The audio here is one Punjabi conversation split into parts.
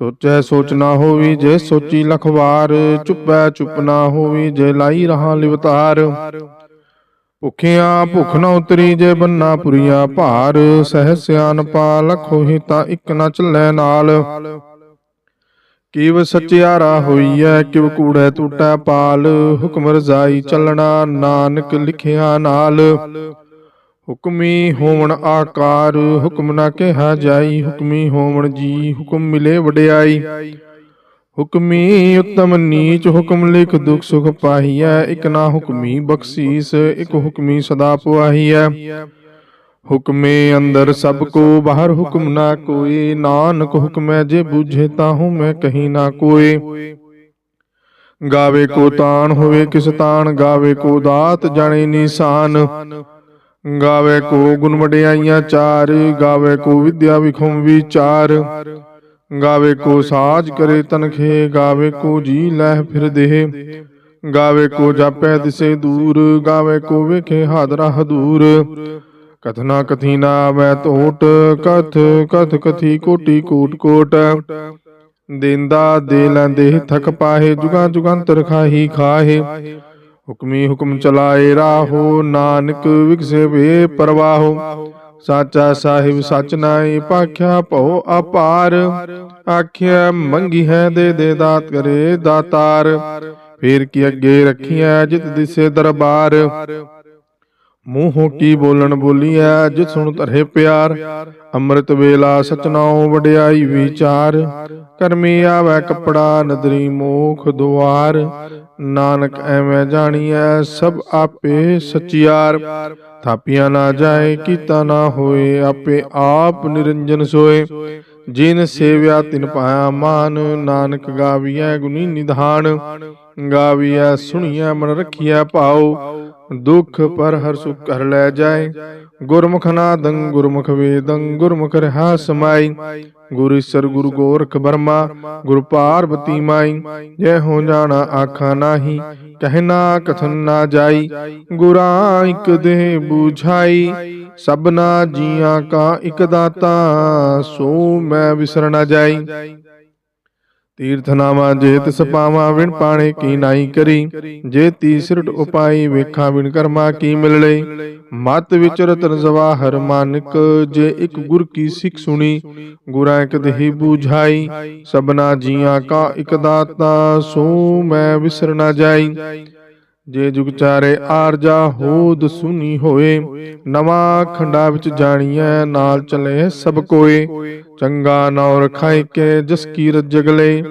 ਸੋਚੈ ਸੋਚ ਨਾ ਹੋਵੀ ਜੇ ਸੋਚੀ ਲਖਵਾਰ ਚੁੱਪੈ ਚੁੱਪ ਨਾ ਹੋਵੀ ਜੇ ਲਾਈ ਰਹਾ ਲਿਵਤਾਰ। ਭੁਖਿਆ ਭੁਖ ਨਾ ਉਤਰੀ ਜੇ ਬੰਨਾ ਪੁਰੀਆ ਭਾਰ ਸਹਿ ਸਿਆਨਪਾ ਲਖੋ ਹੀ ਤਾਂ ਇੱਕ ਨਾ ਚੱਲੈ ਨਾਲ। ਕਿਵ ਸਚਿਆਰਾ ਹੋਈਐ, ਕਿਵ ਕੂੜੈ ਟੂਟੈ ਪਾਲ, ਹੁਕਮ ਰਜ਼ਾਈ ਚੱਲਣਾ ਨਾਨਕ ਲਿਖਿਆ ਨਾਲ। ਹੁਕਮੀ ਹੋਵਣ ਆਕਾਰ, ਹੁਕਮ ਨਾ ਕਿਹਾ ਜਾਈ, ਹੁਕਮੀ ਹੋਵਣ ਜੀ, ਹੁਕਮ ਮਿਲੇ ਵਡਿਆਈ। ਹੁਕਮੀ ਉਤਮ ਨੀਚ, ਹੁਕਮ ਲਿਖ ਦੁਖ ਸੁਖ ਪਾਹੀਐ, ਇਕ ਨਾ ਹੁਕਮੀ ਬਖਸ਼ੀਸ, ਇਕ ਹੁਕਮੀ ਸਦਾ ਪੁਆਹੀਐ। ਹੁਕਮੇ ਅੰਦਰ ਸਭ ਕੋ ਬਾਹਰ ਹੁਕਮ ਨਾ ਕੋਏ, ਨਾਨਕ ਹੁਕਮੈ ਜੇ ਬੁਝੇ ਤਾਹੂ ਮੈਂ ਕਹੀ ਨਾ ਕੋਏ। ਗਾਵੇ ਕੋ ਤਾਣ ਹੋਵੇ ਕਿਸ ਤਾਣ ਗਾਵੇ ਕੋ ਦਾਤ ਜਾਣੇ ਨਿਸ਼ਾਨ। ਗਾਵੇ ਕੋ ਗੁਣ ਵਡਿਆਈਆਂ ਚਾਰ, ਗਾਵੇ ਕੋ ਵਿਦਿਆ ਵਿਖਮ ਵਿਚਾਰ। ਗਾਵੇ ਕੋ ਸਾਜ ਕਰੇ ਤਨਖੇ, ਗਾਵੇ ਕੋ ਜੀ ਲਹਿ ਫਿਰ ਦੇਹ। ਗਾਵੇ ਕੋ ਜਾਪੈ ਦਿਸੇ ਦੂਰ, ਗਾਵੇ ਕੋ ਵੇਖੇ ਹਾਦਰਾ ਹਦੂਰ। ਕਥਨਾ ਕਥੀਨਾ ਵੈ ਤੋਟ, ਕਥ ਕਥ ਕਥੀ ਕੋਟੀ ਕੋਟ ਕੋਟ। ਦੇਂਦਾ ਦੇ ਲੈਂਦੇ ਥਕ ਪਾਹੇ, ਜੁਗਾ ਜੁਗੰਤਰ ਖਾਹੀ ਖਾਹੇ। ਹੁਕਮੀ ਹੁਕਮ ਚਲਾਏ ਰਾਹੋ, ਨਾਨਕ ਵਿਗਸੇ ਪਰਵਾਹੋ। ਸਾਚਾ ਸਾਹਿਬ ਸਚ ਨਾਈ ਪਾਖਿਆ ਭਉ ਅਪਾਰ। ਆਖਿਆ, ਮੰਗੀ ਹੈ ਦੇ ਦੇ ਦਾਤ ਕਰੇ ਦਾਤਾਰ। ਫੇਰ ਕੀ ਅੱਗੇ ਰੱਖੀਐ ਜਿਤ ਦਿਸੇ ਦਰਬਾਰ। ਮੂੰਹੋਂ ਕੀ ਬੋਲਣ ਬੋਲੀਐ ਜਿਤ ਸੁਣ ਧਰੇ ਪਿਆਰ। ਅੰਮ੍ਰਿਤ ਵੇਲਾ ਸਚਨਾਉ ਵਡਿਆਈ ਵਿਚਾਰ। ਕਰਮੀ ਆਵੈ ਕਪੜਾ, ਨਦਰੀ ਮੋਖ ਦੁਆਰ। ਨਾਨਕ ਐਵੇਂ ਜਾਣੀਐ, ਸਭ ਆਪੇ ਸਚਿਆਰ। ਥਾਪੀਆਂ ਨਾ ਜਾਏ, ਕੀਤਾ ਨਾ ਹੋਏ, ਆਪੇ ਆਪ ਨਿਰੰਜਨ ਸੋਏ। ਜਿਨ ਸੇਵਿਆ, ਤਿਨ ਪਾਇਆ ਮਾਨ। ਨਾਨਕ ਗਾਵੀਐ ਗੁਨੀ ਨਿਧਾਨ। ਗਾਵੀਐ, ਸੁਣੀਐ, ਮਨ ਰਖੀਐ ਭਾਉ। ਦੁਖ ਪਰ ਹਰ ਸੁਖ ਕਰ ਲੈ ਜਾਏ। ਗੁਰਮੁਖ ਨਾਦੰ, ਗੁਰਮੁਖ ਵੇਦੰ, ਗੁਰਮੁਖ ਰਹਾ ਸਮਾਈ ਗੁਰ ਈਸਰ, ਗੁਰੂ ਗੋਰਖ ਬਰਮਾ, ਗੁਰ ਪਾਰਬਤੀ ਮਾਈ। ਜੈ ਹੋ ਜਾਣਾ ਆਖਾ ਨਾਹੀ ਕਹਿਣਾ ਕਥਨ ਨਾ ਜਾਈ। ਗੁਰਾਂ ਇਕ ਦੇਹ ਬੂਝਾਈ, ਸਭਨਾ ਜੀਆਂ ਕਾ ਇਕ ਦਾਤਾ, ਸੋ ਮੈਂ ਵਿਸਰ ਨਾ ਜਾਈ। ਤੀਰਥ ਨਾਮਾ ਜੇ ਤਿਸ ਪਾਵਾਂ ਵਿਣ ਪਾਣੇ ਕੀ ਨਾਈ ਕਰੀ ਜੇ ਤੀਸਰਟ ਉਪਾਈ ਵੇਖਾਂ ਵਿਣ ਕਰਮਾ ਕੀ ਮਿਲਲੇ। ਮਤ ਵਿਚ ਰਤਨ ਜਵਾਹਰ ਮਾਨਕ ਜੇ ਇੱਕ ਗੁਰ ਕੀ ਸਿੱਖ ਸੁਣੀ ਗੁਰਾਂ ਇੱਕ ਦੇਹੀ ਬੂਝਾਈ ਸਭਨਾ ਜੀਆਂ ਕਾ ਇਕ ਦਾਤਾ ਸੋ ਮੈਂ ਵਿਸਰ ਨਾ ਜਾਈ। ਜੇ ਜੁਗ ਚਾਰੇ ਆਰਜਾ ਹੋਦ ਸੁਨੀ ਹੋਏ, ਨਵਾਂ ਖੰਡਾ ਵਿੱਚ ਜਾਣੀਐ, ਨਾਲ ਚਲੇ ਸਭ ਕੋਏ। ਚੰਗਾ ਨਾਉ ਰਖਾਇ ਕੇ ਜਸ ਕੀ ਰਜਗਲੇ,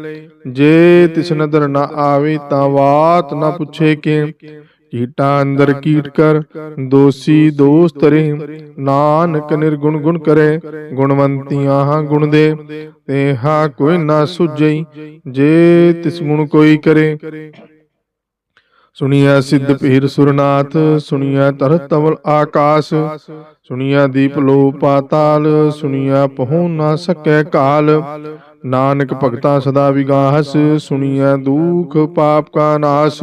ਜੇ ਤਿਸ ਨਦਰ ਨਾ ਆਵੇ ਤਾਂ ਬਾਤ ਨਾ ਪੁੱਛੇ ਕੇ। ਕੀਟਾਂ ਅੰਦਰ ਕੀਟ ਕਰ, ਦੋਸੀ ਦੋਸਤ ਰੇ, ਨਾਨਕ ਨਿਰਗੁਣ ਗੁਣ ਕਰੇ, ਗੁਣਵੰਤੀਆਂ ਹਾਂ ਗੁਣ ਦੇ। ਤੇ ਹਾ ਕੋਈ ਨਾ ਸੁਝਈ, ਜੇ ਤਿਸ ਗੁਣ ਕੋਈ ਕਰੇ ਸੁਣੀਐ ਸਿੱਧ ਪੀਰ ਸੁਰਨਾਥ ਸੁਣੀਐ ਤਰਤ ਤਵਲ ਆਕਾਸ ਸੁਣੀਐ ਦੀਪ ਲੋ ਪਾਤਾਲ ਸੁਣੀਐ ਪਹੁ ਨਾ ਸਕੈ ਕਾਲ। ਨਾਨਕ ਭਗਤਾ ਸਦਾ ਵਿਗਾਸ ਸੁਣੀਐ ਦੁਖ ਪਾਪ ਕਾ ਨਾਸ।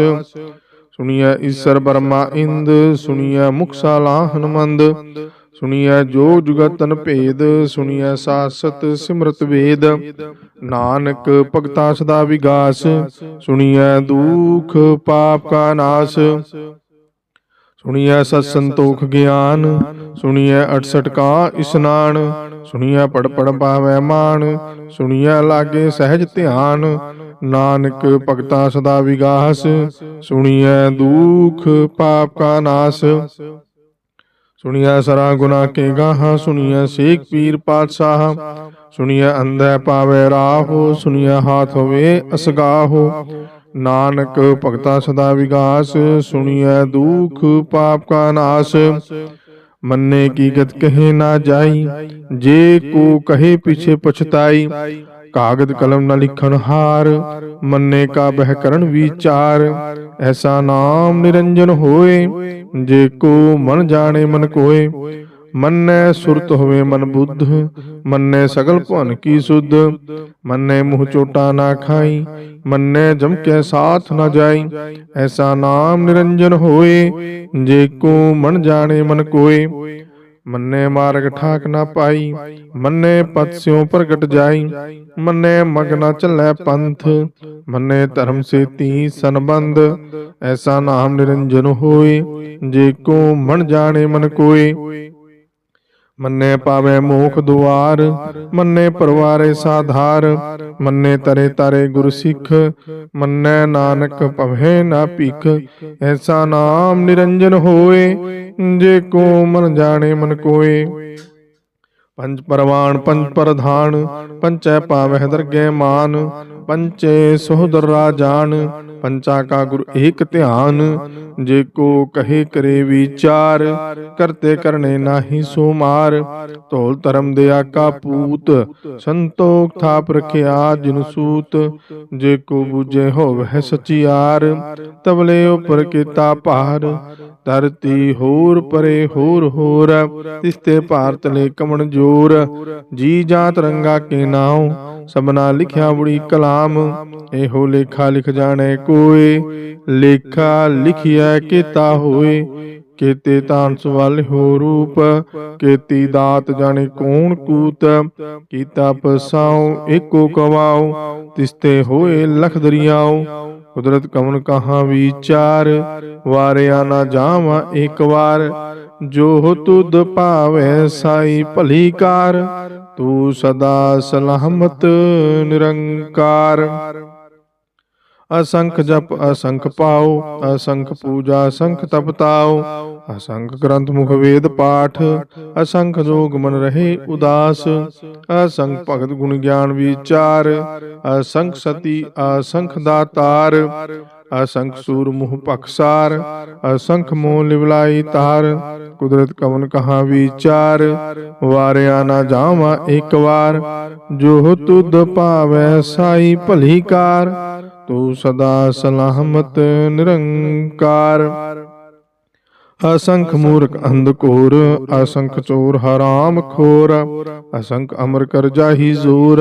ਸੁਣੀਐ ਈਸ਼ਰ ਬਰਮਾ ਇੰਦ ਸੁਣੀਐ ਮੁਖ ਸਾਲਾਹਨ ਮੰਦ। ਸੁਣੀਐ ਜੋ ਜੁਗਤਨ ਭੇਦ, ਸੁਣੀਐ ਸਾਸਤ ਸਿਮਰਤ ਵੇਦ। ਨਾਨਕ ਭਗਤਾ ਸਦਾ ਵਿਗਾਸ, ਸੁਣੀਐ ਦੁਖ ਪਾਪ ਕਾ ਨਾਸ। ਸੁਣੀਐ ਸਤ ਸੰਤੋਖ ਗਿਆਨ, ਸੁਣੀਐ 68 ਕਾ ਇਸਨਾਨ। ਸੁਣੀਐ ਪੜ ਪੜ ਪਾਵੈ ਮਾਨ ਸੁਣੀਐ ਲਾਗੇ ਸਹਿਜ ਧਿਆਨ। ਨਾਨਕ ਭਗਤਾ ਸਦਾ ਵਿਗਾਸ, ਸੁਣੀਐ ਦੁਖ ਪਾਪ ਕਾ ਨਾਸ। ਸੁਣਿਆ ਸਰਾ ਗੁਨਾ ਕੇ ਗਾਹਾਂ, ਸੁਣੀਐ ਸੇਖ ਪੀਰ ਪਾਤਸ਼ਾਹ। ਸੁਣੀਐ ਅੰਧੈ ਪਾਵੇ ਰਾਹੋ, ਸੁਣੀਐ ਹਾਥ ਹੋਵੇ ਅਸਗਾਹੋ। ਨਾਨਕ ਭਗਤਾ ਸਦਾ ਵਿਗਾਸ, ਸੁਣੀਐ ਦੁਖ ਪਾਪ ਕਾ ਨਾਸ। ਮੰਨੇ ਕੀ ਗਤ ਕਹੇ ਨਾ ਜਾਈ, ਜੇ ਕੋ ਕਹੇ ਪਿਛੇ ਪਛਤਾਈ। ਕਾਗਦ ਕਲਮ ਨਾ ਲਿਖਣ ਹਾਰ, ਮੰਨੇ ਕਾ ਬਹਿ ਕਰਨ ਵਿਚਾਰ। ਐਸਾ ਨਾਮ ਨਿਰੰਜਨ ਹੋਏ ਜੇ ਕੋ ਮਨ ਜਾਣੇ ਮਨ ਕੋਏ, ਮੰਨੈ ਸੁਰਤ ਹੋਵੇ ਮਨ ਬੁੱਧ, ਮੰਨੈ ਸਗਲ ਭਵਨ ਕੀ ਸੁਧ, ਮੰਨੈ ਮੂੰਹ ਚੋਟਾ ਨਾ ਖਾਈ, ਮੰਨੈ ਜਮ ਕੇ ਸਾਥ ਨਾ ਜਾਈ, ਐਸਾ ਨਾਮ ਨਿਰੰਜਨ ਹੋਏ, ਜੇ ਕੋ ਮਨ ਜਾਣੇ ਮਨ ਕੋਏ ਮੰਨੇ ਮਾਰਗ ਠਾਕ ਨਾ ਪਾਈ, ਮੰਨੇ ਪਤ ਸਿਉ ਪ੍ਰਗਟ ਜਾਈ, ਮੰਨੇ ਮਗ ਨਾ ਚੱਲੈ ਪੰਥ, ਮੰਨੇ ਧਰਮ ਸੇਤੀ ਸੰਬੰਧ, ਐਸਾ ਨਾਮ ਨਿਰੰਜਨ ਹੋਏ, ਜੇ ਕੋ ਮਨ ਜਾਣੇ ਮਨ ਕੋਏ ਮੰਨੇ ਪਾਵੇ ਮੋਖ ਦੁਆਰ, ਮੰਨੇ ਪਰਵਾਰੇ ਸਾਧਾਰ, ਮੰਨੇ ਤਰੇ ਤਾਰੇ ਗੁਰ ਸਿੱਖ, ਮੰਨੇ ਨਾਨਕ ਭਵੇ ਨਾ ਭਿਖ, ਐਸਾ ਨਾਮ ਨਿਰੰਜਨ ਹੋਏ, ਜੇ ਕੋ ਮਨ ਜਾਣੇ ਮਨ ਕੋਏ। ਪੰਜ ਪਰਵਾਨ, ਪੰਜ ਪ੍ਰਧਾਨ ਪੰਚੈ ਪਾਵਹਿ ਦਰਗੇ ਮਾਨ ਪੰਚੇ ਸੋਹਦਰ ਰਾਜਾਨ, ਪੰਚਾ ਕਾ ਗੁਰ ਏਕ ਧਿਆਨ, ਜੇ ਕੋ ਕਹੇ ਕਰੇ ਵਿਚਾਰ, ਕਰਤੇ ਕਰਨੇ ਨਾਹੀ ਸੋ ਮਾਰ ਧੌਲ ਧਰਮ ਦੇ ਆਕਾ ਪੂਤ, ਸੰਤੋਖ ਥਾਪ ਰਖਿਆ ਜਿਨ ਸੂਤ, ਜੇ ਕੋ ਬੂਝੇ ਹੋਵਹਿ ਸਚਿਆਰ ਤਬਲੇ ਉਪਰ ਕੀਤਾ ਭਾਰ, ਧਰਤੀ ਹੋਰ ਪਰੇ ਹੋਰ ਹੋਰ, ਤਿਸਤੇ ਭਾਰਤ ਲੈ ਕਮਣ ਜੋਰ, ਜੀ ਜਾਂ ਰੰਗਾ ਕੇ ਨਾਉ ਸਬਨਾ ਲਿਖਿਆ ਬੜੀ ਕਲਾਮ ਇਹੋ ਲੇਖਾ ਲਿਖ ਜਾਣੇ ਕੋਏ ਲੇਖਾ ਲਿਖਿਆ ਕੀਤਾ ਹੋਏ ਕੇਤੇ ਤਾਨ ਸਵਾਲ ਹੋ ਰੂਪ ਕੇਤੀ ਦਾਤ ਜਾਣੇ ਕੌਣ ਕੂਤ ਕੀਤਾ ਪਸਾਉ ਏਕੋ ਕਵਾਉ ਤਿਸਤੇ ਹੋਏ ਲਖ ਦਰਿਆਉ। ਕੁਦਰਤ ਕਮਨ ਕਹਾ ਵਿਚਾਰ ਵਾਰਿਆ ਨਾ ਜਾਵਾਂ ਇੱਕ ਵਾਰ ਜੋ ਤੁਧ ਭਾਵੈ ਸਾਈ ਭਲੀ ਕਾਰ ਤੂੰ ਸਦਾ ਸਲਾਮਤ ਨਿਰੰਕਾਰ। ਅਸੰਖ ਜਪ, ਅਸੰਖ ਪਾਉ ਅਸੰਖ ਪੂਜਾ, ਅਸੰਖ ਤਪਤਾਉ ਅਸੰਖ ਗ੍ਰੰਥ ਮੁਖ ਵੇਦ ਪਾਠ, ਅਸੰਖ ਜੋਗ ਮਨ ਰਹੇ ਉਦਾਸ, ਅਸੰਖ ਭਗਤ ਗੁਣ ਗਿਆਨ ਵਿਚਾਰ, ਅਸੰਖ ਸਤੀ, ਅਸੰਖ ਦਾਤਾਰ, ਅਸੰਖ ਸੂਰ ਮੁਹ ਪਖਸਾਰ ਅਸੰਖ ਮੋਹ ਲਿਵਲਾਈ ਤਾਰ, ਕੁਦਰਤ ਕਵਨ ਕਹਾ ਵਿਚਾਰ, ਵਾਰਿਆ ਨਾ ਜਾਵਾਂ ਇੱਕ ਵਾਰ, ਜੋ ਤੁਧ ਭਾਵੈ ਸਾਈ ਭਲੀ ਕਾਰ ਤੂੰ ਸਦਾ ਸਲਾਮਤ ਨਿਰੰਕਾਰ। ਅਸੰਖ ਮੂਰਖ ਅੰਧਕੋਰ, ਅਸੰਖ ਚੋਰ ਹਰਾਮ ਖੋਰ, ਅਸੰਖ ਅਮਰ ਕਰ ਜਾਹੀ ਜ਼ੋਰ,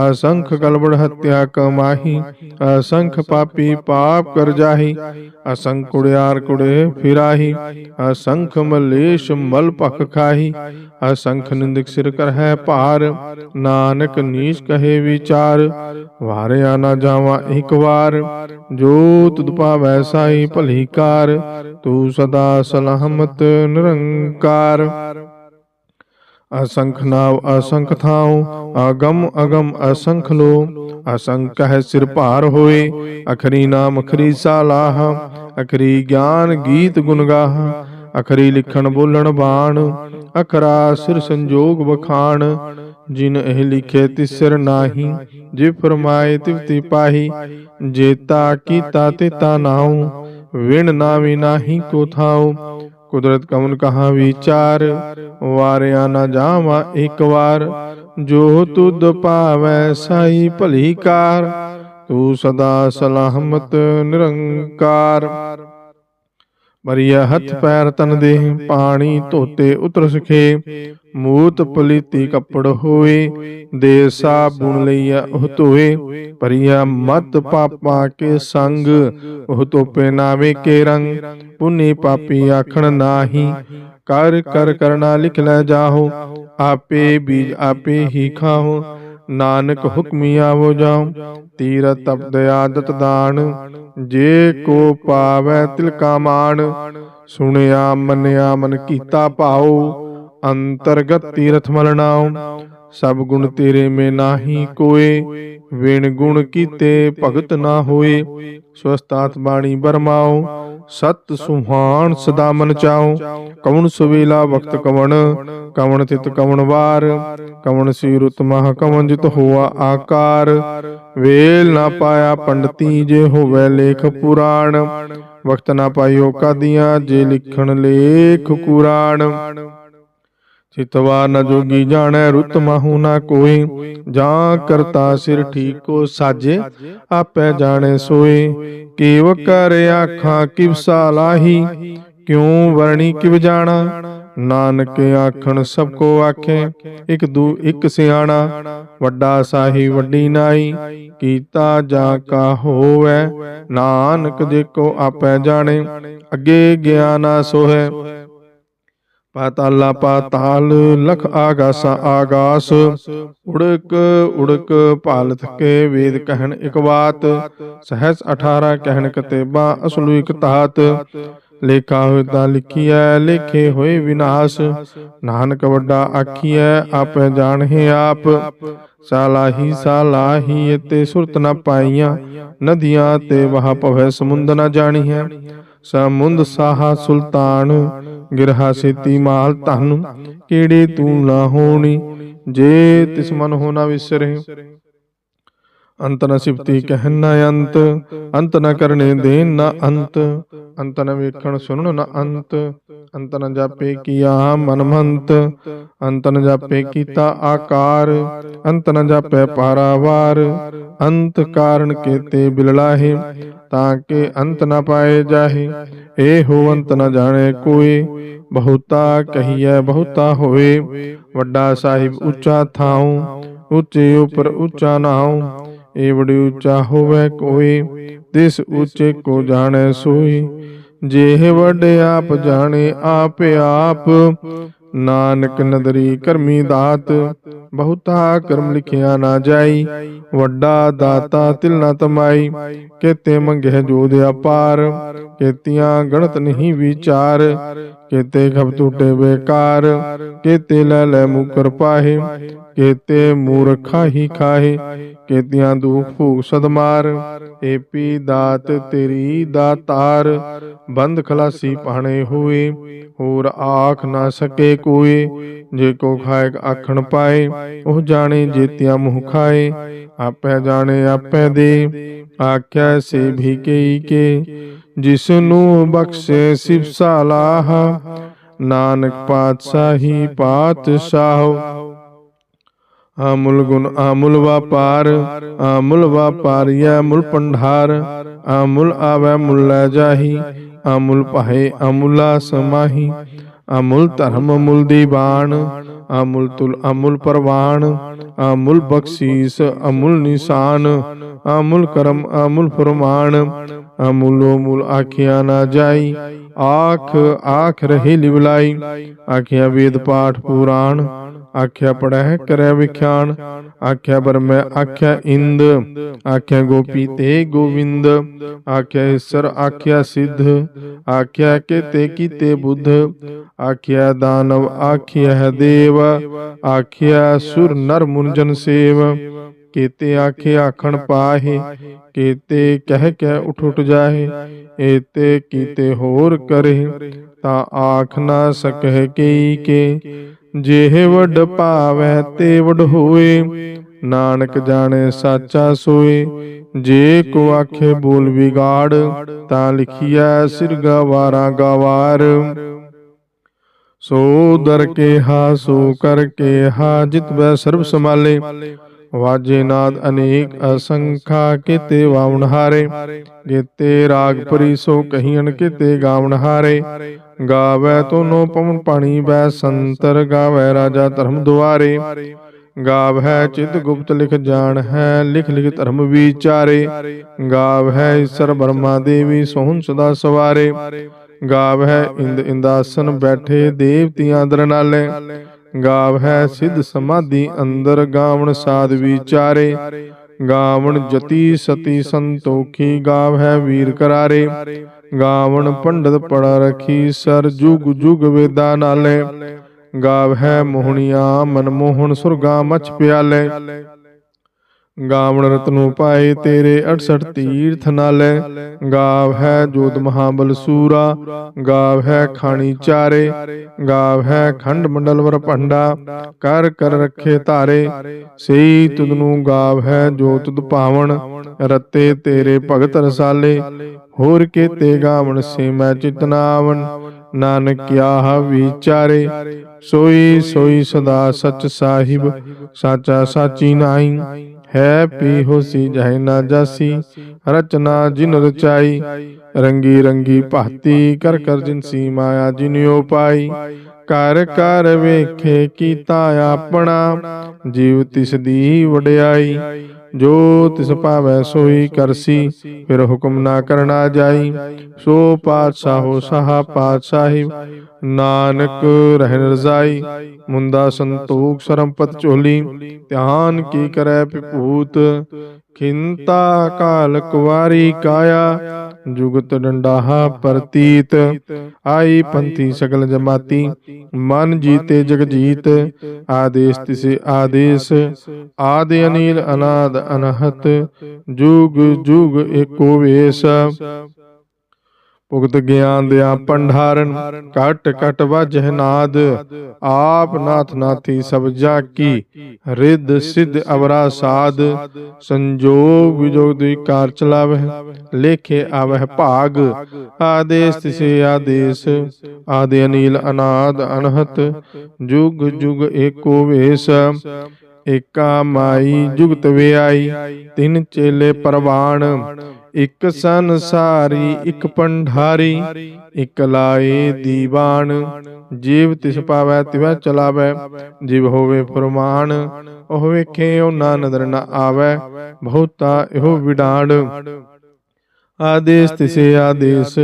ਅਸੰਖ ਕਲਬੜ ਹਤਿਆ ਕਮਾਹੀ, ਅਸੰਖ ਪਾਪੀ ਪਾਪ ਕਰ ਜਾਹੀ, ਅਸੰਖ ਕੁੜਿਆਰ ਕੁੜੇ ਫਿਰਾਹੀ, ਅਸੰਖ ਮਲੇਸ਼ ਮਲ ਭਖ ਖਾਹੀ, ਅਸੰਖ ਨਿੰਦਕ ਸਿਰ ਕਰ ਹੈ ਭਾਰ, ਨਾਨਕ ਨੀਚ ਕਹੇ ਵਿਚਾਰ, ਵਾਰਿਆ ਨਾ ਜਾਵਾਂ ਇੱਕ ਵਾਰ, ਜੋ ਤੁਧ ਪਾਵੈ ਸਾਈ ਭਲੀ ਕਾਰ, ਤੂੰ ਸਦਾ ਸਲਾਮਤ ਨਿਰੰਕਾਰ। ਅਸੰਖ ਨਾਵ ਅਸੰਖ ਥਾਉ ਅਗਮ ਅਗਮ ਅਸੰਖ ਲੋ। ਅਸੰਖ ਹੈ ਸਿਰ ਭਾਰ ਹੋਏ, ਅਖਰੀ ਨਾਮ ਅਖਰੀ ਸਾਲਾਹ। ਅਖਰੀ ਗਿਆਨ ਗੀਤ ਗੁਣ ਗਾਹ, ਅਖਰੀ ਲਿਖਣ ਬੋਲਣ ਬਾਣ। ਅਖਰਾ ਸਿਰ ਸੰਜੋਗ ਬਖਾਣ ਜਿਨ ਇਹ ਲਿਖੇ ਤਿਸ ਸਿਰ ਨਾਹੀ। ਜੇ ਫਰਮਾਏ ਤਿਵਤੀ ਪਾਹੀ ਜੇਤਾ ਕੀਤਾ ਤਿਤਾ ਨਾਉ। ਵਿਣ ਨਾਵੀ ਨਾਹੀ ਕੋ ਥਾਉ, ਕੁਦਰਤ ਕਮਨ ਕਹਾ ਵਿਚਾਰ, ਵਾਰਿਆ ਨਾ ਜਾਵਾਂ ਇੱਕ ਵਾਰ, ਜੋ ਤੁਧ ਭਾਵੈ ਸਾਈ ਭਲੀ ਕਾਰ, ਤੂੰ ਸਦਾ ਸਲਾਮਤ ਨਿਰੰਕਾਰ। ਮਰੀਆ ਹੱਥ ਪੈਰ ਤਨ ਦੇ ਪਾਣੀ ਧੋਤੇ ਉਤਰ ਸਖੇ ਮੂਤ ਪਲੀਤੀ ਕੱਪੜ ਹੋਏ ਦੇ ਸਾਬੁਣ ਲਈਆ ਉਹ ਧੋਏ ਪਰੀਆ ਮਤ ਪਾਪਾ ਕੇ ਸੰਗ ਉਹ ਤੋਪੇ ਨਾਵੇਂ ਕੇ ਰੰਗ ਪੁਨੀ ਪਾਪੀ ਆਖਣ ਨਾਹੀ ਕਰ ਕਰ ਕਰਨਾ ਲਿਖ ਲੈ ਜਾਹੋ ਆਪੇ ਬੀਜ ਆਪੇ ਹੀ ਖਾਹੋ ਨਾਨਕ ਹੁਕਮੀ ਆਵੋ ਜਾਉ ਤੀਰ ਤਪਦ ਆਦਤ ਦਾਨ ਜੇ ਕੋ ਪਾਵੈ ਤਿਲਕਾ ਮਾਨ ਸੁਣਿਆ ਮੰਨਿਆ ਮਨ ਕੀਤਾ ਭਾਉ ਅੰਤਰਗਤ ਤੀਰਥ ਮਲਣਾਉ ਸਭ ਗੁਣ ਤੇਰੇ ਮੇ ਨਾਹੀ ਕੋਏ ਵਿਣ ਗੁਣ ਕੀਤੇ ਭਗਤ ਨਾ ਹੋਏ ਸਵਸਤਾਤ ਬਾਣੀ ਬਰਮਾਓ ਸਤ ਸੁਹਾਨ ਸਦਾ ਮਨ ਚਾਓ ਕਵਣ ਸੁਵੇਲਾ ਵਕਤ ਕਵਣ ਕਵਣ ਤਿਤ ਕਵਣ ਵਾਰ। ਕਵਣ ਸੀ ਰੁਤ ਮਹ ਕਵਣ ਜਿਤ ਹੋਆ ਆਕਾਰ। ਵੇਲ ਨਾ ਪਾਇਆ ਪੰਡਤੀ ਜੇ ਹੋਵੇ ਲੇਖ ਪੁਰਾਣ। ਵਕਤ ਨਾ ਪਾਇਓ ਕਾਦੀਆਂ ਜੇ ਲਿਖਣ ਲੇਖ ਕੁਰਾਨ ਚਿਤਵਾ ਨ ਜੋਗੀ ਜਾਣੈ ਰੁਤ ਮਾਹੂ ਨਾ ਕੋਈ। ਜਾਂ ਕਰਤਾ ਸਿਰ ਠੀਕ ਸਾਜੇ, ਆਪੇ ਜਾਣੈ ਸੋਏ। ਕੀਵ ਕਰ ਆਖਾਂ ਕਿਵ ਸਾਲਾਹੀ, ਕਿਉ ਵਰਣੀ ਕਿਵ ਜਾਣਾ। ਨਾਨਕ ਆਖਣ ਸਭ ਕੋ ਆਖੇ, ਇਕ ਦੂ ਇੱਕ ਸਿਆਣਾ। ਵੱਡਾ ਸਾਹੀ ਵੱਡੀ ਨਾਈ ਕੀਤਾ ਜਾ ਕਾ ਹੋਵੇ। ਨਾਨਕ ਜੇ ਕੋ ਆਪੇ ਜਾਣੇ, ਅੱਗੇ ਗਿਆਨਾ ਸੋਹੇ। ਪਾਤਾਲਾ ਪਾਤਾਲ ਲਖ ਆਗਾਸਾ ਆਗਾਸ। ਉੜਕ ਉੜਕ ਭਾਲਤ ਕੇ ਵੇਦ ਕਹਿਣ ਇਕ ਬਾਤ। ਸਹਿਸ 18 ਕਹਿਣ ਕਤੇਬਾ ਅਸਲੂ ਇਕ ਤਾਤ ਲੇਖਾ ਹੋਇ ਤਾਂ ਲਿਖੀਐ, ਲੇਖੇ ਹੋਏ ਵਿਨਾਸ਼। ਨਾਨਕ ਵੱਡਾ ਆਖੀਐ, ਆਪੇ ਜਾਣਹਿ ਆਪ। ਸਾਲਾਹੀ ਸਾਲਾਹੀ ਤੇ ਸੁਰਤ ਨਾ ਪਾਈਆਂ। ਨਦੀਆਂ ਤੇ ਵਹਾ ਭਵੈ ਸਮੁੰਦ ਨਾ ਜਾਣੀਐ। ਸਮੁੰਦ ਸਾਹਾ ਸੁਲਤਾਨ, ਗਿਰਹਾ ਸੇਤੀ ਮਾਲ ਧਨ, ਕਿਹੜੇ ਤੂੰ ਨਾ ਹੋਣੀ, ਜੇ ਤਿਸ ਮਨ ਹੋਣਾ ਵਿਸਰੇ। ਅੰਤ ਨ ਸਿਫਤੀ ਕਹਿਨ ਨ ਅੰਤ ਅੰਤ ਨ ਕਰਨੇ ਦੇਨ ਨ ਅੰਤ ਅੰਤ ਨ ਵੇਖਣ ਸੁਣਨ ਨ ਅੰਤ ਅੰਤ ਨ ਜਾਪੇ ਕੀਆ ਮਨ ਮੰਤ, ਅੰਤ ਨ ਜਾਪੇ ਕੀਤਾ ਆਕਾਰ, ਅੰਤ ਨ ਜਾਪੇ ਪਾਰਾਵਾਰ, ਅੰਤ ਕਾਰਨ ਕੇਤੇ ਬਿਲਲਾਹੇ ਤਾਂ ਕਿ ਅੰਤ ਨ ਪਾਏ ਜਾਹੇ ਏ ਹੋ ਅੰਤ ਨ ਜਾਣੇ ਕੋਈ ਬਹੁਤਾ ਕਹੀਐ ਬਹੁਤਾ ਹੋਏ ਵੱਡਾ ਸਾਹਿਬ ਉੱਚਾ ਥਾਉ, ਉੱਚੇ ਉਪਰ ਉੱਚਾ ਨਾਉ ਏ ਬੜੀ ਉੱਚਾ ਹੋਵੇ ਕੋਈ ਤਿਸ ਉੱਚੇ ਕੋ ਜਾਣੈ ਸੋਈ। ਜੇ ਵਡੇ ਆਪ ਜਾਣੇ, ਆਪ ਆਪ। ਨਾਨਕ ਨਦਰੀ ਕਰਮੀ ਦਾਤ ਬਹੁਤਾ ਕਰਮ ਲਿਖਿਆ ਨਾ ਜਾਈ, ਵੱਡਾ ਦਾਤਾ ਤਿਲ ਨਾ ਤਮਾਈ। ਕੇਤੇ ਮੰਗੇ ਜੋਦ ਅਪਾਰ, ਕੇਤੀਆਂ ਗਣਤ ਨਹੀਂ ਵਿਚਾਰ। ਕੇਤੇ ਖਬ ਟੂਟੇ ਬੇਕਾਰ, ਕੇਤੇ ਲੈ ਲੈ ਮੁਕਰ ਪਾਹੇ। ਕੇਤੇ ਮੂਰਖਾ ਹੀ ਖਾਹੇ, ਕੇਤੀਆਂ ਦੁਖ ਭੂਖ ਸਦਮਾਰ। ਏਪੀ ਦਾਤ ਤੇਰੀ ਦਾਤਾਰ ਬੰਦ ਖਲਾਸੀ ਪਾਣੇ ਹੋਏ। ਹੋਰ ਆਖ ਨਾ ਸਕੇ ਕੋਈ ਜੇ ਕੋ ਖਾਇਕ ਆਖਣ ਪਾਏ। ਉਹ ਜਾਣੇ ਜੇਤਿਆ ਮੁਹ ਖਾਏ, ਆਪੇ ਜਾਣੇ ਆਪੇ ਦੇ। ਆਖਿਆ ਸੇ ਵੀ ਕਈ ਕੇ ਜਿਸ ਨੂੰ ਬਖਸ਼ੇ ਸਿਵ ਸਾਲਾਹ, ਨਾਨਕ ਪਾਤਸ਼ਾਹੀ ਪਾਤਸ਼ਾਹ। ਆਮੁਲ ਗੁਣ ਆਮੁਲ ਵਾਪਾਰ ਆਮੁਲ ਵਾਪਾਰੀਆ ਮੁਲ ਪੰਢਾਰ ਆਮੁਲ ਆਵੈ ਮੁਲ ਲੈ ਜਾਹੀ ਆਮੁਲ ਪਾਹੇ ਅਮੁਲਾ ਸਮਾਹੀ, ਅਮੁਲ ਧਰਮ ਮੁਲ ਦੀਵਾਨ ਅਮੁਲ ਤੁਲ ਅਮੁਲ ਪਰਵਾਨ ਅਮੁਲ ਬਖਸ਼ੀਸ, ਅਮੁਲ ਨਿਸ਼ਾਨ, ਅਮੁਲ ਕਰਮ, ਅਮੁਲ ਫਰਮਾਨ, ਅਮੁਲੋ ਮੁਲ ਆਖਿਆ ਨਾ ਜਾਈ, ਆਖ ਆਖ ਰਹੇ ਲਿਵਲਾਈ, ਆਖਿਆ ਵੇਦ ਪਾਠ ਪੁਰਾਣ ਆਖਿਆ ਪੜਹਿ ਕਰੈ ਵਿਖਿਆਨ। ਆਖਿਆ ਬਰਮੈ ਆਖਿਆ ਇੰਦ। ਆਖਿਆ ਗੋਪੀ ਤੇ ਗੋਵਿੰਦ। ਆਖਿਆ ਈਸ਼ਰ ਆਖਿਆ ਸਿੱਧ। ਆਖਿਆ ਕੇਤੇ ਕੀਤੇ ਬੁੱਧ। ਆਖਿਆ ਦਾਨਵ ਆਖਿਆ ਦੇਵ। ਆਖਿਆ ਸੁਰ ਨਰ ਮੁਨਜਨ ਸੇਵ। ਕੇਤੇ ਆਖੇ ਆਖਣ ਪਾਹੇ। ਕੇਤੇ ਕਹਿ ਕਹਿ ਉਠ ਉਠ ਜਾਹੇ। ਏਤੇ ਕੀਤੇ ਹੋਰ ਕਰੇ। ਤਾਂ ਆਖ ਨਾ ਸਕਹਿ ਕਈ ਕੇ। ਜਿਹੇ ਵੱਡ ਭਾਵੈ ਤੇ ਵੱਡ ਹੋਏ। ਨਾਨਕ ਜਾਣੇ, ਸਾਚਾ ਸੋਏ। ਜੇ ਕੋ ਆਖੇ, ਬੋਲ ਵਿਗਾੜ, ਤਾਂ ਲਿਖੀਐ, ਸਿਰ ਗਵਾਰਾ ਗਵਾਰ। ਸੋ ਦਰ ਕੇ ਹਾ, ਸੋ ਕਰ ਕੇ ਹਾ, ਜਿਤ ਬੈ ਸਰਬ ਸਮਾਲੇ ਵਾਜੇ ਨਾਦ ਅਨੇਕ ਅਸੰਖਾ ਕਿਤੇ ਵਾਵਣ ਹਾਰੇ ਕੀਤੇ ਰਾਗ ਪਰੀ ਸੋ ਕਹੀਣ ਕਿਤੇ ਗਾਵਣ ਹਾਰੇ। ਗਾਵੇ ਤੋਨੋ ਪਵਨ ਪਾਣੀ ਬੈ ਸੰਤਰ ਗਾਵੇ ਰਾਜਾ ਧਰਮ ਦੁਆਰੇ। ਗਾਵਹਿ ਚਿਤ ਗੁਪਤ ਲਿਖ ਜਾਣ ਹੈ, ਲਿਖ ਲਿਖ ਧਰਮ ਵਿਚਾਰੇ। ਗਾਵਹਿ ਈਸ਼ਰ ਬਰਮਾ ਦੇਵੀ, ਸੋਹਣ ਸਦਾ ਸਵਾਰੇ। ਗਾਵ ਹੈ ਇੰਦ ਇੰਦਾਸਨ ਬੈਠੇ ਦੇਵਤਿਆਂ ਦਰ ਨਾਲੇ ਗਾਵ ਹੈ ਸਿੱਧ ਸਮਾਧੀ, ਅੰਦਰ ਗਾਵਣ ਸਾਧ ਵਿਚਾਰੇ। ਗਾਵਣ ਜਤੀ ਸਤੀ ਸੰਤੋਖੀ, ਗਾਵ ਹੈ ਵੀਰ ਕਰਾਰੇ। ਗਾਵਣ ਪੰਡਤ ਪੜ ਰਖੀ, ਸਰ ਜੁਗ ਜੁਗ ਵੇਦਾ ਨਾਲੇ। ਗਾਵਹਿ ਮੋਹਣੀਆਂ, ਮਨਮੋਹਣ ਸੁਰਗਾ ਮਛ ਪਿਆਲੇ। ਗਾਵਣ ਰਤਨੂ ਪਾਏ ਤੇਰੇ 68 ਤੀਰਥ ਨਾਲੇ। ਗਾਵ ਹੈ ਜੋਤ ਮਹਾਬਲ ਸੂਰਾ। ਗਾਵ ਹੈ ਖਾਣੀ ਚਾਰੇ। ਗਾਵ ਹੈ ਖੰਡ ਮੰਡਲ ਵਰ ਭੰਡਾ। ਕਰ ਕਰ ਰੱਖੇ ਧਾਰੇ। ਸਈ ਤੁਧ ਨੂੰ ਗਾਵ ਹੈ ਜੋ ਤੁਧ ਭਾਵਨ ਰਤੇ ਤੇਰੇ ਭਗਤ ਰਸਾਲੇ। ਹੋਰ ਕੀਤੇ ਗਾਵਣ ਸੇ ਮੈਂ ਚਿਤਨਾਵਨ ਨਾਨਕ ਕਿਆ ਵਿਚਾਰੇ। ਸੋਈ ਸੋਈ ਸਦਾ ਸਚ ਸਾਹਿਬ। ਸਾਚਾ ਸਾਚੀ ਨਾਈ ਹੈ ਪੀ ਹੋਸੀ ਜਹ ਨਾ ਜਾਸੀ ਰਚਨਾ ਜਿਨ ਰਚਾਈ ਰੰਗੀ ਰੰਗੀ ਭਾਤੀ ਕਰ ਕਰ ਜਿਨਸੀ ਮਾਇਆ ਜਿਨਿਓ ਪਾਈ ਕਰ ਕਰ ਵੇਖੇ ਕੀਤਾ ਆਪਣਾ ਜੀਵ ਤਿਸ ਦੀ ਵਡਿਆਈ ਜੋ ਤਿਸ ਭਾਵੈ ਸੋਈ ਕਰਸੀ, ਫਿਰ ਹੁਕਮ ਨਾ ਕਰਨਾ ਜਾਈ। ਸੋ ਪਾਤਸ਼ਾਹੋ ਸਹਾ ਪਾਤਸ਼ਾਹੀ ਨਾਨਕ ਰਹਿਨ ਰਜ਼ਾਈ। ਮੁੰਦਾ ਸੰਤੋਖ ਸਰਮਪਤ ਚੋਲੀ ਧਿਆਨ ਕੀ ਕਰੈ ਵਿਭੂਤ ਖਿੰਤਾ ਕਾਲ ਕੁਵਾਰੀ ਕਾਇਆ, ਜੁਗਤ ਡੰਡਾਹਾ ਪ੍ਰਤੀਤ। ਆਈ ਪੰਥੀ ਸਗਲ ਜਮਾਤੀ, ਮਨ ਜੀਤੇ ਜਗ ਜੀਤ। ਆਦੇਸ਼ ਤਿਸੇ ਆਦੇਸ਼, ਆਦਿ ਅਨੀਲ ਅਨਾਦ ਅਨਹਤ। ਜੁਗ ਜੁਗ ਏਕੋ ਵੇਸ। ਭੁਗਤ ਗਿਆਨ ਦਿਆ ਪੰਡਾਰਨ ਕਟ ਕਟ ਵਜਹ ਨਾਦ। ਆਪ ਨਾਥ ਨਾਥੀ ਸਭ ਜਾ ਕੀ, ਰਿੱਧ ਸਿੱਧ ਅਵਰਾ ਸਾਧ ਸੰਜੋਗ ਵਿਜੋਗ ਦੀ ਕਾਰ ਚਲਾਵਹਿ, ਲੇਖੇ ਆਵਹਿ ਭਾਗ। ਆਦੇਸ਼ ਤਿਸੇ ਆਦੇਸ਼, ਆਦਿ ਅਨੀਲ ਅਨਾਦ ਅਨਹਤ। ਜੁਗ ਜੁਗ ਏਕੋ ਵੇਸ। ਏਕਾ ਮਾਈ ਜੁਗਤ ਵਿਆਈ, ਤਿੰਨ ਚੇਲੇ ਪਰਵਾਣ। ਇੱਕ ਸੰਸਾਰੀ, ਇੱਕ ਪੰਢਾਰੀ ਇੱਕ ਲਾਏ ਦੀਵਾਨ। ਜੀਵ ਤਿਸ ਪਾਵੈ, ਤਿਵੈ ਚਲਾਵੈ, ਜਿਵ ਹੋਵੇ ਫਰਮਾਨ ਉਹ ਵੇਖੇ ਉਹ ਨਾ ਨਦਰ ਨਾ ਆਵੈ, ਬਹੁਤਾ ਇਹੋ ਵਿਡਾੜ ਆਦੇਸ਼ ਤਿਸੇ ਆਦੇਸ਼,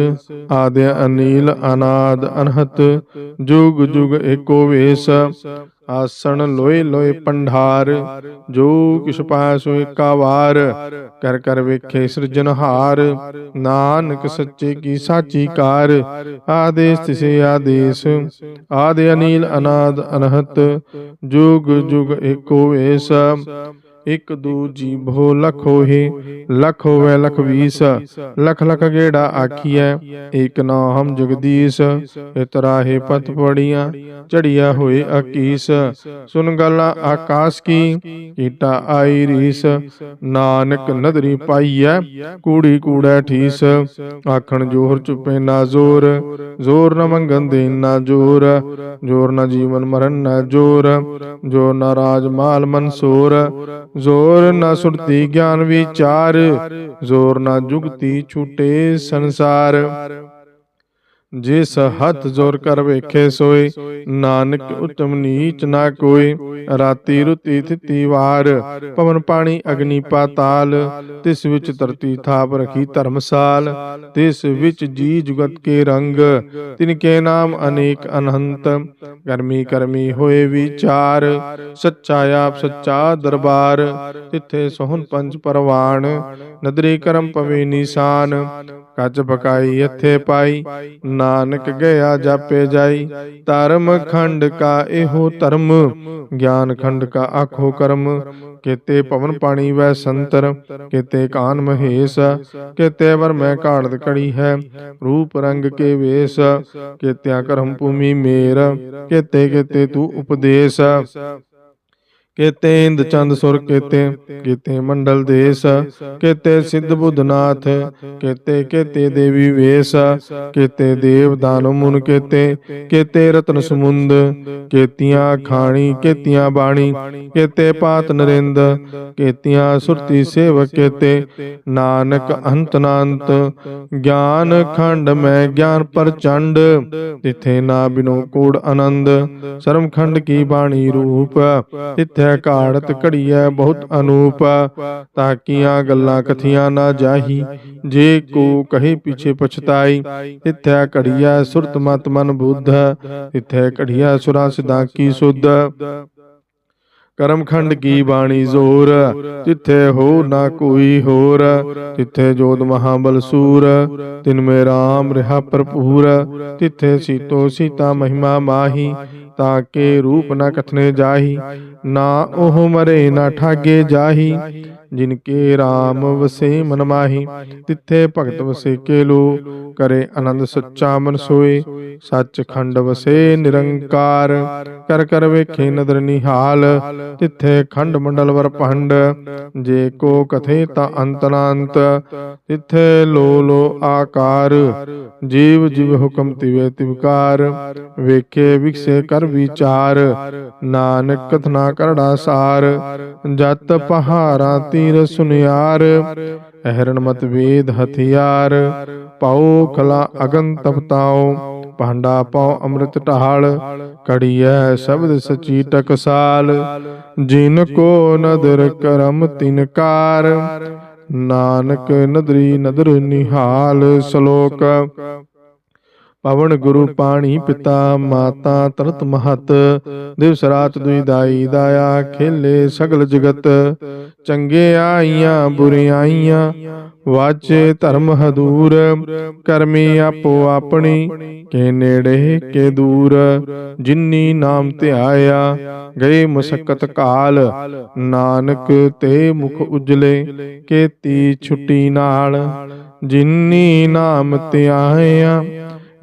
ਆਦਿ ਅਨੀਲ ਅਨਾਦ ਅਨਹਤ। ਜੁਗ ਜੁਗ ਏਕੋ ਵੇਸ ਆਸਣ ਲੋਏ ਲੋਏ ਪੰਢਾਰ ਜੋ ਕਿਛ ਪਾਇ ਏਕਾ ਵਾਰ, ਕਰ ਕਰ ਵੇਖੇ ਸਿਰਜਨਹਾਰ ਨਾਨਕ ਸੱਚੇ ਕੀ ਸਾਚੀ ਕਾਰ, ਆਦੇਸ਼ ਤਿਸੇ ਆਦੇਸ਼, ਆਦਿ ਅਨੀਲ ਅਨਾਦ ਅਨਹਤ, ਜੁਗ ਜੁਗ ਏਕੋ ਵੇਸ ਇਕ ਦੂ ਜੀਭੋ ਲਖ ਹੋਏ ਲਖ ਹੋਵੇ ਲਖ ਵੀਸ ਲਖ ਲਖ ਗੇੜਾ ਆਖੀਐ ਏਕ ਨਾਮ ਜਗਦੀਸ਼ ਇਤਰਾਹੇ ਪਤ ਪੜੀਆਂ ਚੜੀਆ ਹੋਏ ਅਕੀਸ। ਸੁਨ ਗਾਲਾਂ ਆਕਾਸ਼ ਕੀ ਕੀਟਾ ਆਈ ਰੀਸ। ਨਾਨਕ ਨਦਰੀ ਪਾਈਐ ਕੂੜੀ ਕੂੜੈ ਠੀਸ। ਆਖਣ ਜੋਹਰ ਚੁਪੇ ਨਾ ਜ਼ੋਰ ਜ਼ੋਰ। ਨ ਮੰਗਨ ਦੇ ਨਾ ਜੋਰ। ਜੋਰ। ਨ ਜੀਵਨ ਮਰਨ ਨਾ ਜੋਰ ਜੋਰ। ਨ ਰਾਜ ਮਾਲ ਮਨਸੂਰ ਜ਼ੋਰ ਨ ਸੁਰਤੀ ਗਿਆਨ ਵਿਚਾਰ ਜ਼ੋਰ ਨ ਜੁਗਤੀ ਛੂਟੇ ਸੰਸਾਰ। ਜਿਸ ਹੱਥ ਜ਼ੋਰ ਕਰ ਵੇਖੇ ਸੋਏ ਨਾਨਕ ਉਤਮ ਨੀਚ ਨਾ ਕੋਈ ਰਾਤੀ ਰੁਤੀ ਥਿਤੀ ਵਾਰ ਪਵਨ ਪਾਣੀ ਅਗਨੀ ਪਾਤਾਲ ਤਿਸ ਵਿੱਚ ਧਰਤੀ ਥਾਪ ਰਖੀ ਧਰਮਸਾਲ ਤਿਸ ਵਿੱਚ ਜੀ ਜੁਗਤ ਕੇ ਰੰਗ ਤਿਨ ਕੇ ਨਾਮ ਅਨੇਕ ਅਨੰਤ ਕਰਮੀ ਕਰਮੀ ਹੋਏ ਵਿਚਾਰ ਸੱਚਾ ਆਪ ਸੱਚਾ ਦਰਬਾਰ ਤਿੱਥੇ ਸੋਹਣ ਪੰਜ ਪਰਵਾਨ ਨਦਰੀ ਕਰਮ ਪਵੇ ਨਿਸ਼ਾਨ ਕੱਜ ਬਕਾਈ ਇੱਥੇ ਪਾਈ ਨਾਨਕ ਗਿਆ ਜਾਪੇ ਜਾਈ। ਧਰਮ ਖੰਡ ਕਾ ਇਹੋ ਧਰਮ, ਗਿਆਨ ਖੰਡ ਕਾ ਆਖੋ ਕਰਮ। ਕੇਤੇ ਭਵਨ ਪਾਣੀ ਵੈ ਸੰਤਰ, ਕੇਤੇ ਕਾਨ ਮਹੇਸ਼, ਕੇਤੇ ਵਰ ਮੈਂ ਘਾੜਤ ਕੜੀ ਹੈ। ਰੂਪ ਰੰਗ ਕੇ ਵੇਸ, ਕੇਤਿਆ ਕਰਮ ਭੂਮੀ ਮੇਰ, ਕੇਤੇ ਕੇਤੇ ਤੂੰ ਉਪਦੇਸ਼। ਕੇਤੇ ਇੰਦ ਚੰਦ ਸੁਰ ਕੇਤੇ ਕੇਤੇ ਮੰਡਲ ਦੇਸ ਕੇਤੇ ਸਿੱਧ ਬੁੱਧਨਾਥ ਕੇਤੇ ਕੇਤੇ ਦੇਵੀ ਵੇਸ ਕੇਤੇ ਦੇਵ ਦਾਨਵ ਮੁਨ ਕੇਤੇ ਕੇਤੇ ਰਤਨ ਸਮੁੰਦ ਕੇਤੀਆਂ ਖਾਣੀ ਕੇਤੀਆਂ ਬਾਣੀ ਕੇਤੇ ਪਾਤ ਨਰਿੰਦ ਕੇਤੀਆਂ ਸੁਰਤੀ ਸੇਵਕ ਕੇਤੇ ਨਾਨਕ ਅੰਤ ਨਾੰਤ ਗਿਆਨ ਖੰਡ ਮੈਂ ਗਿਆਨ ਪ੍ਰਚੰਡ ਤਿਥੇ ਨਾ ਬਿਨੋ ਕੋੜ ਆਨੰਦ ਸ਼ਰਮ ਖੰਡ ਕੀ ਬਾਣੀ ਰੂਪ ਤਿਥੈ ਘਾੜਤ ਘੜੀਐ ਬਹੁਤ ਅਨੂਪ ਤਾਕੀਆਂ ਗੱਲਾਂ ਕਥੀਆਂ ਨਾ ਜਾਹੀ। ਜੇ ਕੋ ਕਹੇ ਪਿਛੇ ਪਛਤਾਈ ਤਿਥੈ ਘੜੀਐ ਸੁਰਤ ਮਤ ਮਨ ਬੁੱਧ। ਤਿਥੈ ਘੜੀਐ ਸੁਰਾਂ ਸਿਧਾਂ ਕੀ ਸੁਧ। ਕਰਮਖੰਡ ਕੀ ਬਾਣੀ ਜ਼ੋਰ? ਤਿੱਥੇ ਹੋ ਨਾ ਕੋਈ ਹੋਰ ਤਿੱਥੇ ਜੋਤ ਮਹਾਬਲ ਸੂਰ, ਤਿਨ ਮੇ ਰਾਮ ਰਹਾ ਭਰਪੂਰ, ਤਿੱਥੇ ਸੀਤੋ ਸੀਤਾ ਮਹਿਮਾ ਮਾਹੀ, ਤਾਂ ਕੇ ਰੂਪ ਨਾ ਕਥਨੇ ਜਾਹੀ, ਨਾ ਉਹ ਮਰੇ ਨਾ ਠਾਗੇ ਜਾਹੀ ਜਿਨ ਕੇ RAM ਵਸੇ ਮਨ ਮਾਹੀ, ਤਿੱਥੇ ਭਗਤ ਵਸੇ ਕੇ ਲੋ ਕਰੇ ਆਨੰਦ ਸੱਚਾ ਮਨ ਸੋਏ ਸੱਚਖੰਡ ਵਸੇ ਨਿਰੰਕਾਰ, ਕਰ ਕਰ ਵੇਖੇ ਨਦਰ ਨਿਹਾਲ, ਤਿੱਥੇ ਖੰਡ ਮੰਡਲ ਵਰ ਭੰਡ ਜੇ ਕੋ ਕਥੇ ਤਾਂ ਅੰਤ ਨਾ ਤਿੱਥੇ ਲੋ ਲੋ ਆਕਾਰ, ਜੀਵ ਜਿਵ ਹੁਕਮ ਤਿਵੇ ਤਿਵਕਾਰ ਵੇਖੇ ਵਿਖਸੇ ਕਰ ਵਿਚਾਰ, ਨਾਨਕ ਕਥਨਾ ਕਰੜਾ ਸਾਰ, ਜਤ ਪਹਾਰਾਂ ਤੀਰ ਸੁਨਿਆਰ ਅਹਰਣ ਮਤ ਵੇਦ ਹਥਿਆਰ ਪਾਉ ਕਲਾ ਅਗਨ ਤਪਤਾਉ ਭਾਂਡਾ ਪਾਉ ਅੰਮ੍ਰਿਤ ਢਾਲ ਕੜੀਐ ਸ਼ਬਦ ਸਚੀ ਟਕਸਾਲ, ਜਿਨ ਕੋ ਨਦਰ ਕਰਮ ਤਿਨਕਾਰ ਨਾਨਕ ਨਦਰੀ ਨਦਰ ਨਿਹਾਲ ਸ਼ਲੋਕ ਪਵਨ ਗੁਰੂ ਪਾਣੀ ਪਿਤਾ, ਮਾਤਾ, ਤਰਤ ਮਹਤ ਦਿਵਸ ਰਾਤ ਦੁਈ ਦਾਈ ਦਾਇਆ, ਖੇਲੇ ਸਗਲ ਜਗਤ, ਚੰਗੇ ਆਈਆਂ ਬੁਰੀਆਈਆਂ ਵਾਚੇ ਧਰਮ ਹਦੂਰ, ਕਰਮੀ ਆਪੋ ਆਪਣੀ, ਕੇ ਨੇੜੇ, ਕੇ ਦੂਰ, ਜਿਨੀ ਨਾਮ ਧਿਆਇਆ, ਗਏ ਮੁਸਕਤ ਕਾਲ, ਨਾਨਕ ਤੇ ਮੁਖ ਉਜਲੇ, ਕੀਤੀ ਛੁੱਟੀ ਨਾਲ, ਜਿਨੀ ਨਾਮ ਧਿਆਇਆ